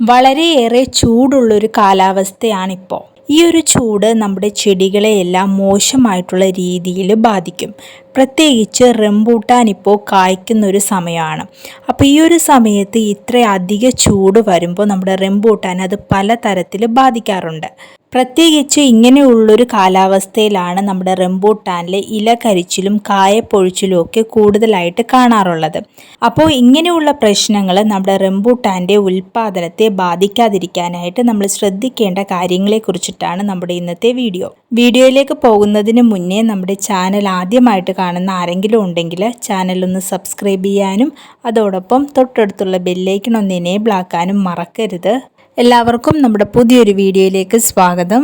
വളരെയേറെ ചൂടുള്ളൊരു കാലാവസ്ഥയാണിപ്പോൾ. ഈ ഒരു ചൂട് നമ്മുടെ ചെടികളെയെല്ലാം മോശമായിട്ടുള്ള രീതിയിൽ ബാധിക്കും. പ്രത്യേകിച്ച് റംബൂട്ടാൻ ഇപ്പോൾ കായ്ക്കുന്ന ഒരു സമയമാണ്. അപ്പോൾ ഈ ഒരു സമയത്ത് ഇത്ര അധിക ചൂട് വരുമ്പോൾ നമ്മുടെ റംബൂട്ടാൻ അത് പല തരത്തിൽ ബാധിക്കാറുണ്ട്. പ്രത്യേകിച്ച് ഇങ്ങനെയുള്ളൊരു കാലാവസ്ഥയിലാണ് നമ്മുടെ റംബൂട്ടാനിലെ ഇല കരിച്ചിലും കായപ്പൊഴിച്ചിലും ഒക്കെ കൂടുതലായിട്ട് കാണാറുള്ളത്. അപ്പോൾ ഇങ്ങനെയുള്ള പ്രശ്നങ്ങൾ നമ്മുടെ റംബൂട്ടാന്റെ ഉൽപ്പാദനത്തെ ബാധിക്കാതിരിക്കാനായിട്ട് നമ്മൾ ശ്രദ്ധിക്കേണ്ട കാര്യങ്ങളെക്കുറിച്ചിട്ടാണ് നമ്മുടെ ഇന്നത്തെ വീഡിയോ. വീഡിയോയിലേക്ക് പോകുന്നതിന് മുന്നേ നമ്മുടെ ചാനൽ ആദ്യമായിട്ട് കാണുന്ന ആരെങ്കിലും ഉണ്ടെങ്കിൽ ചാനലൊന്ന് സബ്സ്ക്രൈബ് ചെയ്യാനും അതോടൊപ്പം തൊട്ടടുത്തുള്ള ബെല്ലൈക്കൺ ഒന്ന് എനേബിൾ ആക്കാനും മറക്കരുത്. എല്ലാവർക്കും നമ്മുടെ പുതിയൊരു വീഡിയോയിലേക്ക് സ്വാഗതം.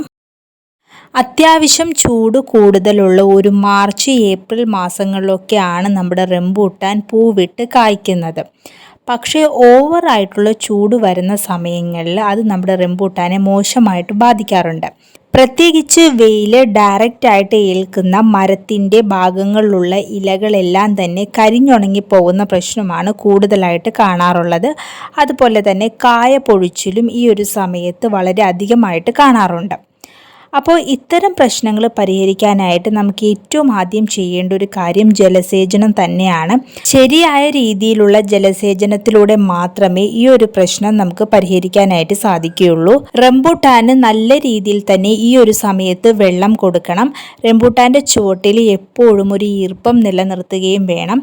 അത്യാവശ്യം ചൂട് കൂടുതലുള്ള ഒരു മാർച്ച് ഏപ്രിൽ മാസങ്ങളിലൊക്കെയാണ് നമ്മുടെ റെമ്പൂട്ടാൻ പൂവിട്ട് കായ്ക്കുന്നത്. പക്ഷേ ഓവറായിട്ടുള്ള ചൂട് വരുന്ന സമയങ്ങളിൽ അത് നമ്മുടെ റെമ്പൂട്ടാനെ മോശമായിട്ട് ബാധിക്കാറുണ്ട്. പ്രത്യേകിച്ച് വെയിൽ ഡയറക്റ്റ് ആയിട്ട് ഏൽക്കുന്ന മരത്തിന്റെ ഭാഗങ്ങളിലുള്ള ഇലകളെല്ലാം തന്നെ കരിഞ്ഞുണങ്ങി പോകുന്ന പ്രശ്നമാണ് കൂടുതലായിട്ട് കാണാറുള്ളത്. അതുപോലെ തന്നെ കായ പൊഴിച്ചിലും ഈ ഒരു സമയത്ത് വളരെ അധികമായിട്ട് കാണാറുണ്ട്. അപ്പോൾ ഇത്തരം പ്രശ്നങ്ങൾ പരിഹരിക്കാനായിട്ട് നമുക്ക് ഏറ്റവും ആദ്യം ചെയ്യേണ്ട ഒരു കാര്യം ജലസേചനം തന്നെയാണ്. ശരിയായ രീതിയിലുള്ള ജലസേചനത്തിലൂടെ മാത്രമേ ഈ ഒരു പ്രശ്നം നമുക്ക് പരിഹരിക്കാനായിട്ട് സാധിക്കുകയുള്ളൂ. റംബൂട്ടാന് നല്ല രീതിയിൽ തന്നെ ഈ ഒരു സമയത്ത് വെള്ളം കൊടുക്കണം. റംബൂട്ടാന്റെ ചുവട്ടിൽ എപ്പോഴും ഒരു ഈർപ്പം നിലനിർത്തുകയും വേണം.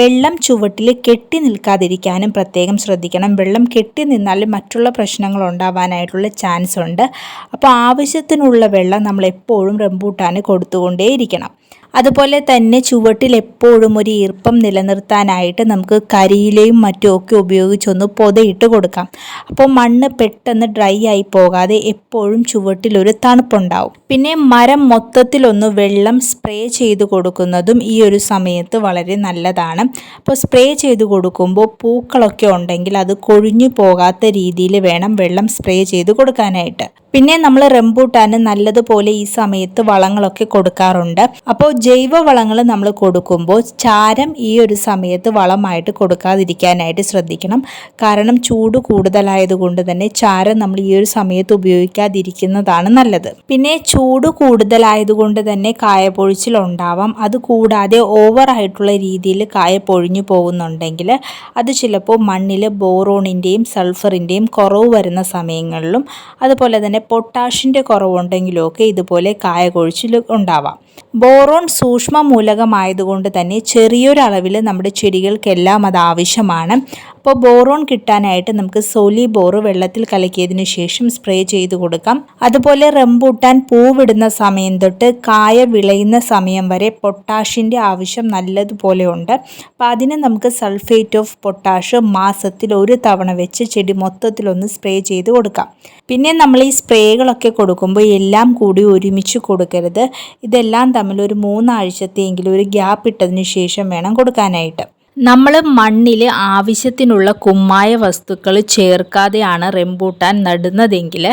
വെള്ളം ചുവട്ടിൽ കെട്ടി നിൽക്കാതിരിക്കാനും പ്രത്യേകം ശ്രദ്ധിക്കണം. വെള്ളം കെട്ടി നിന്നാൽ മറ്റുള്ള പ്രശ്നങ്ങൾ ഉണ്ടാവാനായിട്ടുള്ള ചാൻസ് ഉണ്ട്. അപ്പോൾ ആവശ്യത്തിനുള്ള വെള്ളം നമ്മൾ എപ്പോഴും റംബൂട്ടാന് കൊടുത്തുകൊണ്ടേയിരിക്കണം. അതുപോലെ തന്നെ ചുവട്ടിൽ എപ്പോഴും ഒരു ഈർപ്പം നിലനിർത്താനായിട്ട് നമുക്ക് കരിയിലയും മറ്റും ഒക്കെ ഉപയോഗിച്ചൊന്ന് പൊതയിട്ട് കൊടുക്കാം. അപ്പോൾ മണ്ണ് പെട്ടെന്ന് ഡ്രൈ ആയി പോകാതെ എപ്പോഴും ചുവട്ടിൽ ഒരു തണുപ്പുണ്ടാവും. പിന്നെ മരം മൊത്തത്തിലൊന്ന് വെള്ളം സ്പ്രേ ചെയ്ത് കൊടുക്കുന്നതും ഈ ഒരു സമയത്ത് വളരെ നല്ലതാണ്. അപ്പോൾ സ്പ്രേ ചെയ്ത് കൊടുക്കുമ്പോൾ പൂക്കളൊക്കെ ഉണ്ടെങ്കിൽ അത് കൊഴിഞ്ഞു പോകാത്ത രീതിയിൽ വേണം വെള്ളം സ്പ്രേ ചെയ്ത് കൊടുക്കാനായിട്ട്. പിന്നെ നമ്മൾ റംബൂട്ടാന് നല്ലതുപോലെ ഈ സമയത്ത് വളങ്ങളൊക്കെ കൊടുക്കാറുണ്ട്. അപ്പോൾ ജൈവ വളങ്ങൾ നമ്മൾ കൊടുക്കുമ്പോൾ ചാരം ഈ ഒരു സമയത്ത് വളമായിട്ട് കൊടുക്കാതിരിക്കാനായിട്ട് ശ്രദ്ധിക്കണം. കാരണം ചൂട് കൂടുതലായതുകൊണ്ട് തന്നെ ചാരം നമ്മൾ ഈ ഒരു സമയത്ത് ഉപയോഗിക്കാതിരിക്കുന്നതാണ് നല്ലത്. പിന്നെ ചൂട് കൂടുതലായതുകൊണ്ട് തന്നെ കായപ്പൊഴിച്ചിൽ ഉണ്ടാവാം അത് കൂടാതെ ഓവറായിട്ടുള്ള രീതിയിൽ കായ പൊഴിഞ്ഞു പോകുന്നുണ്ടെങ്കിൽ അത് ചിലപ്പോൾ മണ്ണിൽ ബോറോണിന്റെയും സൾഫറിന്റെയും കുറവ് വരുന്ന സമയങ്ങളിലും അതുപോലെ തന്നെ പൊട്ടാഷിന്റെ കുറവുണ്ടെങ്കിലുമൊക്കെ ഇതുപോലെ കായ കൊഴിച്ചിൽ ഉണ്ടാവാം. ബോറോൺ സൂക്ഷ്മ മൂലകമായതുകൊണ്ട് തന്നെ ചെറിയൊരളവിൽ നമ്മുടെ ചെടികൾക്കെല്ലാം അത് ആവശ്യമാണ്. അപ്പോൾ ബോറോൺ കിട്ടാനായിട്ട് നമുക്ക് സോലി ബോറ് വെള്ളത്തിൽ കലക്കിയതിന് ശേഷം സ്പ്രേ ചെയ്ത് കൊടുക്കാം. അതുപോലെ റംബൂട്ടാൻ പൂവിടുന്ന സമയം തൊട്ട് കായ വിളയുന്ന സമയം വരെ പൊട്ടാഷിന്റെ ആവശ്യം നല്ലതുപോലെ ഉണ്ട്. അപ്പോൾ അതിന് നമുക്ക് സൾഫേറ്റ് ഓഫ് പൊട്ടാഷ് മാസത്തിൽ ഒരു തവണ വെച്ച് ചെടി മൊത്തത്തിലൊന്ന് സ്പ്രേ ചെയ്ത് കൊടുക്കാം. പിന്നെ നമ്മൾ ഈ സ്പ്രേകളൊക്കെ കൊടുക്കുമ്പോൾ എല്ലാം കൂടി ഒരുമിച്ച് കൊടുക്കരുത്. ഇതെല്ലാം തമ്മിൽ ഒരു മൂന്നാഴ്ചത്തെയെങ്കിലും ഒരു ഗ്യാപ്പ് ഇട്ടതിന് ശേഷം വേണം കൊടുക്കാനായിട്ട്. നമ്മൾ മണ്ണിൽ ആവശ്യത്തിനുള്ള കുമ്മായ വസ്തുക്കൾ ചേർക്കാതെയാണ് റെമ്പൂട്ടാൻ നടുന്നതെങ്കിൽ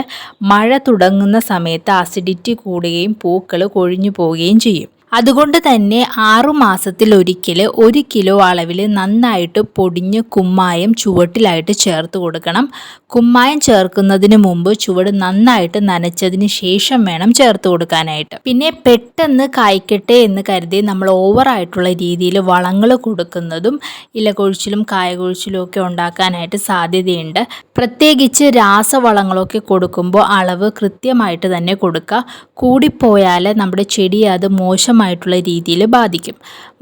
മഴ തുടങ്ങുന്ന സമയത്ത് അസിഡിറ്റി കൂടുകയും പൂക്കൾ കൊഴിഞ്ഞു പോവുകയും ചെയ്യും. അതുകൊണ്ട് തന്നെ ആറു മാസത്തിലൊരിക്കൽ ഒരു കിലോ അളവിൽ നന്നായിട്ട് പൊടിഞ്ഞ് കുമ്മായം ചുവട്ടിലായിട്ട് ചേർത്ത് കൊടുക്കണം. കുമ്മായം ചേർക്കുന്നതിന് മുമ്പ് ചുവട് നന്നായിട്ട് നനച്ചതിന് ശേഷം വേണം ചേർത്ത് കൊടുക്കാനായിട്ട്. പിന്നെ പെട്ടെന്ന് കായ്ക്കട്ടെ എന്ന് കരുതി നമ്മൾ ഓവറായിട്ടുള്ള രീതിയിൽ വളങ്ങൾ കൊടുക്കുന്നതും ഇലകൊഴിച്ചിലും കായകൊഴിച്ചിലും ഒക്കെ ഉണ്ടാക്കാനായിട്ട് സാധ്യതയുണ്ട്. പ്രത്യേകിച്ച് രാസവളങ്ങളൊക്കെ കൊടുക്കുമ്പോൾ അളവ് കൃത്യമായിട്ട് തന്നെ കൊടുക്കുക. കൂടിപ്പോയാൽ നമ്മുടെ ചെടി അത് മോശമായിട്ടുള്ള രീതിയിൽ ബാധിക്കും.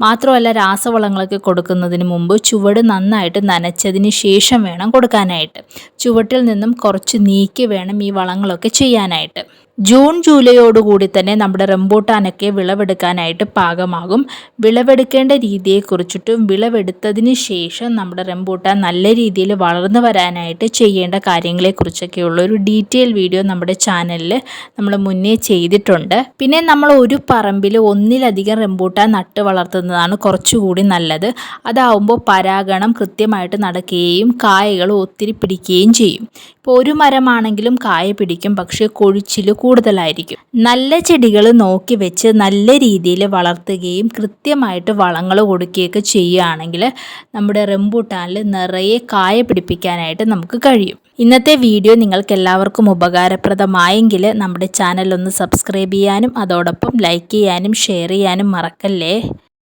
മാത്രമല്ല രാസവളങ്ങളൊക്കെ കൊടുക്കുന്നതിന് മുമ്പ് ചുവട് നന്നായിട്ട് നനച്ചതിന് ശേഷം വേണം കൊടുക്കാനായിട്ട്. ചുവട്ടിൽ നിന്നും കുറച്ച് നീക്കി വേണം ഈ വളങ്ങളൊക്കെ ചെയ്യാനായിട്ട്. ജൂൺ ജൂലൈയോടുകൂടി തന്നെ നമ്മുടെ റംബൂട്ടാനൊക്കെ വിളവെടുക്കാനായിട്ട് പാകമാകും. വിളവെടുക്കേണ്ട രീതിയെക്കുറിച്ചിട്ടും വിളവെടുത്തതിന് ശേഷം നമ്മുടെ റംബൂട്ടാൻ നല്ല രീതിയിൽ വളർന്നു വരാനായിട്ട് ചെയ്യേണ്ട കാര്യങ്ങളെക്കുറിച്ചൊക്കെയുള്ള ഒരു ഡീറ്റെയിൽ വീഡിയോ നമ്മുടെ ചാനലിൽ നമ്മൾ മുന്നേ ചെയ്തിട്ടുണ്ട്. പിന്നെ നമ്മൾ ഒരു പറമ്പിൽ ഒന്നിലധികം റംബൂട്ടാൻ നട്ട് വളർത്തുന്നതാണ് കുറച്ചുകൂടി നല്ലത്. അതാവുമ്പോൾ പരാഗണം കൃത്യമായിട്ട് നടക്കുകയും കായകൾ ഒത്തിരി പിടിക്കുകയും ചെയ്യും. ഇപ്പോൾ ഒരു മരമാണെങ്കിലും കായ പിടിക്കും. പക്ഷേ കൊഴിച്ചിൽ കൂടുതലായിരിക്കും. നല്ല ചെടികൾ നോക്കി വെച്ച് നല്ല രീതിയിൽ വളർത്തുകയും കൃത്യമായിട്ട് വളങ്ങൾ കൊടുക്കുകയൊക്കെ ചെയ്യുകയാണെങ്കിൽ നമ്മുടെ റെമ്പൂട്ടാനിൽ നിറയെ കായ പിടിപ്പിക്കാനായിട്ട് നമുക്ക് കഴിയും. ഇന്നത്തെ വീഡിയോ നിങ്ങൾക്ക് എല്ലാവർക്കും ഉപകാരപ്രദമായെങ്കിൽ നമ്മുടെ ചാനൽ ഒന്ന് സബ്സ്ക്രൈബ് ചെയ്യാനും അതോടൊപ്പം ലൈക്ക് ചെയ്യാനും ഷെയർ ചെയ്യാനും മറക്കല്ലേ?